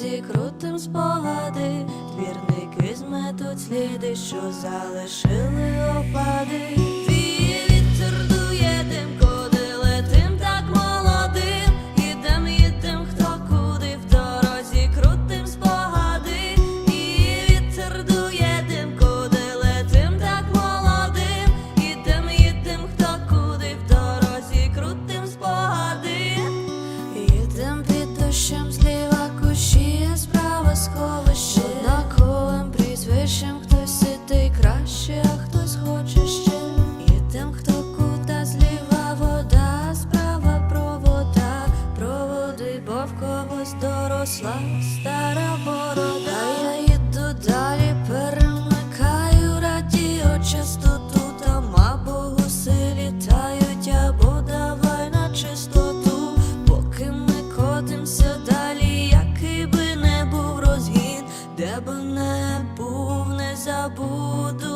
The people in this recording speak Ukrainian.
дорозі крутим спогади, двірники зметуть сліди, що залишили опади. Краще, а хтось хоче ще Їдем, хто кута зліва вода, справа провода Проводи, бо в когось доросла стара борода. Я їду далі, перемикаю радіо частоту Там або гуси літають, або давай на чистоту. Поки ми котимся далі, який не був розгін, де би не був, забуду